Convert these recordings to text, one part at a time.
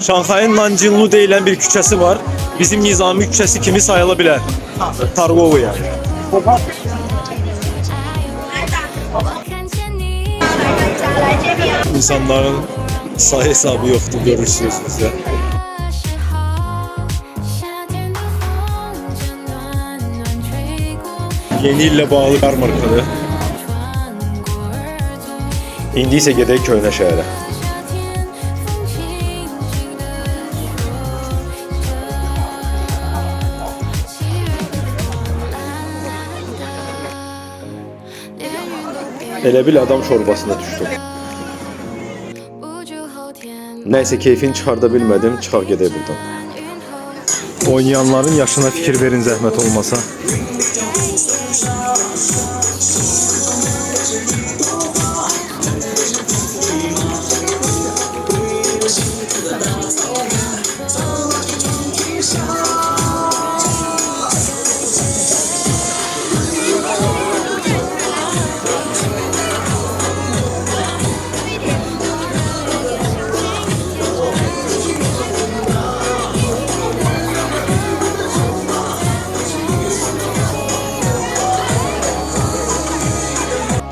Şanghay'ın Nanjinlu deyilen bir küçəsi var. Bizim nizami küçəsi kimi sayılabilir? Targovu yani. İnsanların sayı hesabı yoktu görürsünüz bize. Yeni ille bağlı Bermarkalı. İndi isə gedək köhnə şəhərə. Ele Elebil adam çorbasına düşdüm. Nəysə keyfin çıxarda bilmədim, çıxaq gedək buradan. Oynayanların yaşına fikir verin zəhmət olmasa.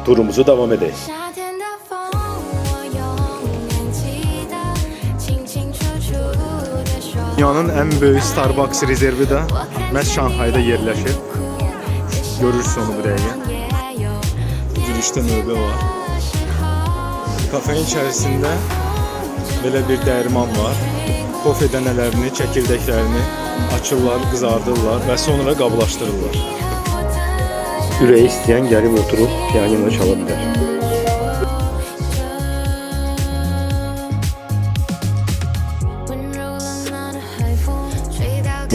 Turumuzu devam edelim. Dünyanın ən böyük Starbucks rezervi də məhz Şanxayda yerləşir. Görürsüz onu bu girişte nöbe var. Kafenin içərisində belə bir dərman var. Kofe dənələrini, çəkirdəklərini açırlar, qızardırlar və sonra qablaşdırırlar. Ürəyi istəyən gəlib oturub pianino çala bilər.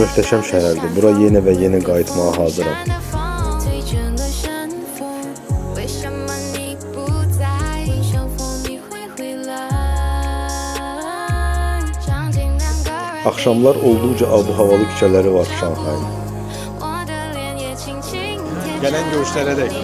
Möhtəşəm şəhərdir. Bura yenə və yenə qayıtmağa hazıram. Axşamlar olduqca abu-havalı küçələri var Şanxayın. Gələn görüşlərə dək.